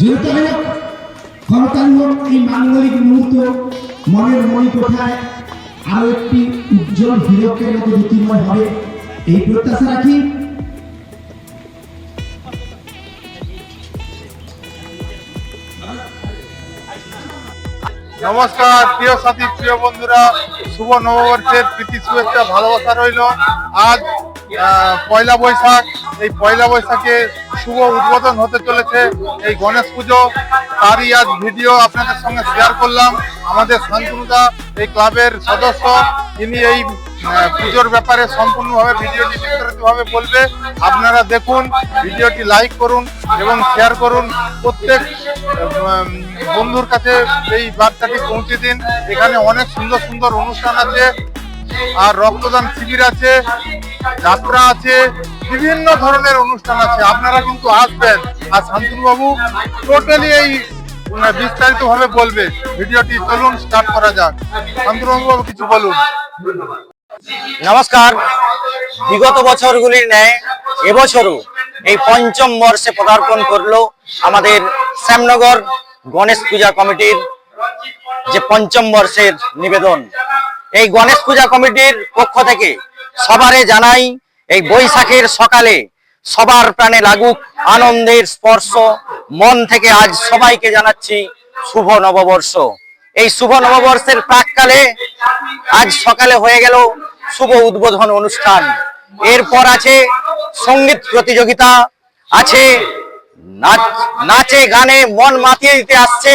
যেহেতু ক্ষমতার এই মাঙ্গলিক মুহূর্ত মনের একটি উজ্জ্বল মতো জ্যোতির্ময় হবে। এই প্রত্যাশা রাখি। নমস্কার, প্রিয় সাথী, প্রিয় বন্ধুরা, শুভ নববর্ষের প্রীতি, শুভেচ্ছা, ভালোবাসা রইল। আজ পয়লা বৈশাখ, এই পয়লা বৈশাখে শুভ উদ্বোধন হতে চলেছে এই গণেশ পুজো। তারই আজ ভিডিও আপনাদের সঙ্গে শেয়ার করলাম। আমাদের শান্তনুদা এই ক্লাবের সদস্য, তিনি এই পুজোর ব্যাপারে সম্পূর্ণভাবে ভিডিওটি বিস্তারিতভাবে বলবে। আপনারা দেখুন ভিডিওটি লাইক করুন এবং শেয়ার করুন। প্রত্যেক বন্ধুর কাছে এই বার্তাটি পৌঁছে দিন। এখানে অনেক সুন্দর সুন্দর অনুষ্ঠান আছে। আর রক্তদান শিবির আছে। যাত্রা আছে, বিভিন্ন ধরনের অনুষ্ঠান আছে। আপনারা কিন্তু আসবেন। আর শান্তনুবাবু টোটালি এই বিস্তারিত ভাবে বলবে। ভিডিওটি চলুন স্টার্ট করা যাক। শান্তনুবাবু, কিছু বলুন। নমস্কার। বিগত বছরগুলির ন্যায় এবছরও এই পঞ্চম বর্ষে পদার্পণ করল আমাদের শ্যামনগর গণেশ পূজা কমিটির যে পঞ্চম বর্ষের নিবেদন। এই গণেশ পূজা কমিটির পক্ষ থেকে সবারে জানাই এই বৈশাখের সকালে সবার প্রাণে লাগুক আনন্দের স্পর্শ। মন থেকে আজ সবাইকে জানাচ্ছি শুভ নববর্ষ। এই শুভ নববর্ষের প্রাককালে আজ সকালে হয়ে গেল শুভ উদ্বোধন অনুষ্ঠান। এরপর আছে সংগীত প্রতিযোগিতা, আছে নাচ, নাচে গানে মন মাতিয়ে দিতে আসছে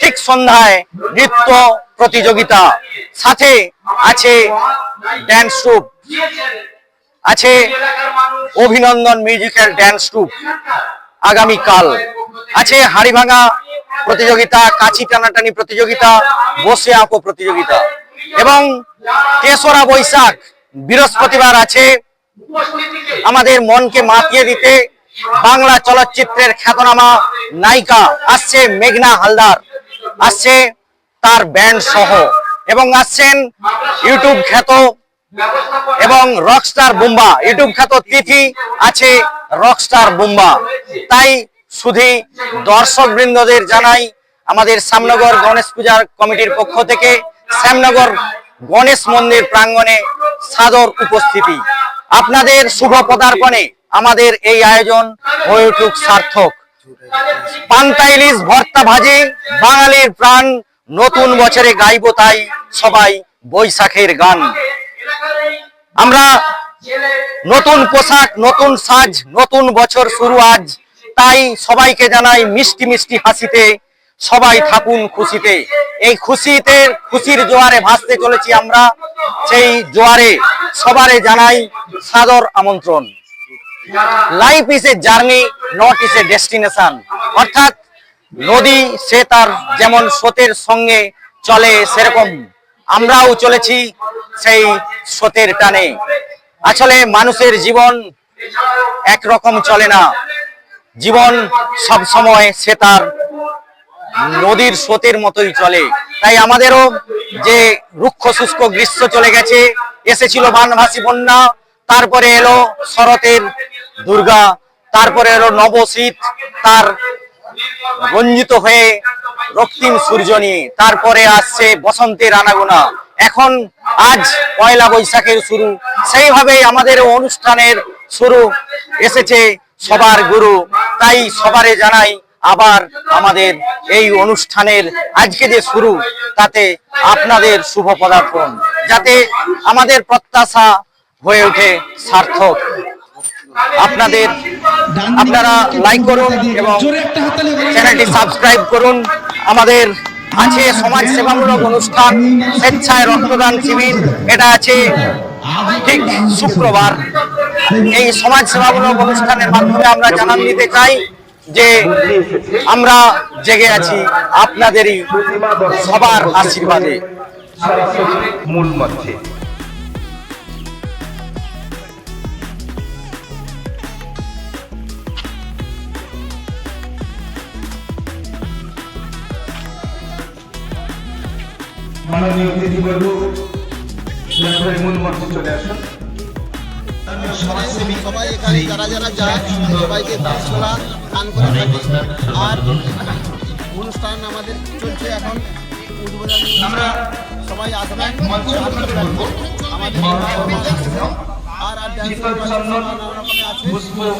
ঠিক সন্ধ্যায় নৃত্য প্রতিযোগিতা। সাথে আছে ড্যান্স ট্রুপ আছে অভিনন্দন মিউজিক্যাল ড্যান্স ট্রুপ আগামীকাল। আছে হাড়িভাঙা প্রতিযোগিতা, কাছি টানাটানি প্রতিযোগিতা, বসে আঁকো প্রতিযোগিতা। এবং তেসরা বৈশাখ, বৃহস্পতিবার আছে আমাদের মনকে মাতিয়ে দিতে বাংলা চলচ্চিত্রের খ্যাতনামা নায়িকা আসছে মেঘনা হালদার। আসছে তার ব্যান্ড সহ। এবং আসছেন ইউটিউব খ্যাত এবং রকস্টার বুম্বা ইউটিউব খ্যাত তিথি আছে রকস্টার বুম্বা তাই শুধু দর্শক বৃন্দদের জানাই, আমাদের শ্যামনগর গণেশ পূজার কমিটির পক্ষ থেকে শ্যামনগর গণেশ মন্দির প্রাঙ্গণে সাদর উপস্থিতি। আপনাদের শুভ পদার্পণে আমাদের এই আয়োজন হয়ে উঠুক সার্থক। পান্তা ইলিশ ভর্তা ভাজি, বাঙালির প্রাণ, নতুন বছরে গাইব তাই সবাই বৈশাখের গান। আমরা নতুন পোশাক, নতুন সাজ, নতুন বছর শুরু আজ। তাই সবাইকে জানাই মিষ্টি মিষ্টি হাসিতে সবাই থাকুন খুশিতে। এই খুশিতে, খুশির জোয়ারে ভাসতে চলেছি আমরা। সেই জোয়ারে সবারে জানাই সাদর আমন্ত্রণ। Life is a journey not is a destination অর্থাৎ নদী, সে তার যেমন স্রোতের সঙ্গে চলে সেরকম। আমরাও চলেছি সেই স্রোতের টানে। আসলে মানুষের জীবন একরকম চলে না। জীবন সব সময় সে তার নদীর স্রোতের মতোই চলে। তাই আমাদেরও যে রুক্ষ, শুষ্ক গ্রীষ্ম চলে গেছে, এসেছিল বানভাসী বন্যা, তারপরে এলো শরতের দুর্গা, তারপরে এলো নবশীত, তার রঞ্জিত হয়ে রক্তিম সূর্য নিয়ে তারপরে আসছে বসন্তের আনাগোনা। এখন আজ পয়লা বৈশাখের শুরু। সেইভাবেই আমাদের অনুষ্ঠানের শুরু এসেছে সবার গুরু। তাই সবারে জানাই আবার আমাদের এই অনুষ্ঠানের আজকে যে শুরু তাতে আপনাদের শুভ পদার্পণ। যাতে আমাদের প্রত্যাশা হয়ে ওঠে সার্থক। আপনাদের আপনারা লাইক করুন এবং। চ্যানেলটি সাবস্ক্রাইব করুন। আমাদের আছে সমাজ সেবামূলক অনুষ্ঠান, স্বেচ্ছায় রক্তদান শিবির, এটা আছে ঠিক শুক্রবার। এই সমাজ সেবামূলক অনুষ্ঠানের মাধ্যমে আমরা জানান দিতে চাই যে আমরা জেগে আছি আপনাদেরই সবার আশীর্বাদে। মূল মঞ্চে। মাননীয় অতিথিবর্গ দয়া মূল মঞ্চে চলে আসুন। সমাজসেবী সবাই এখানে যারা যারা যায় সবাইকে দাস করা করে থাকি। আর অনুষ্ঠান আমাদের চলছে এখন উদ্বোধনী সবাই আসবেন। মঞ্চ আমাদের আর আর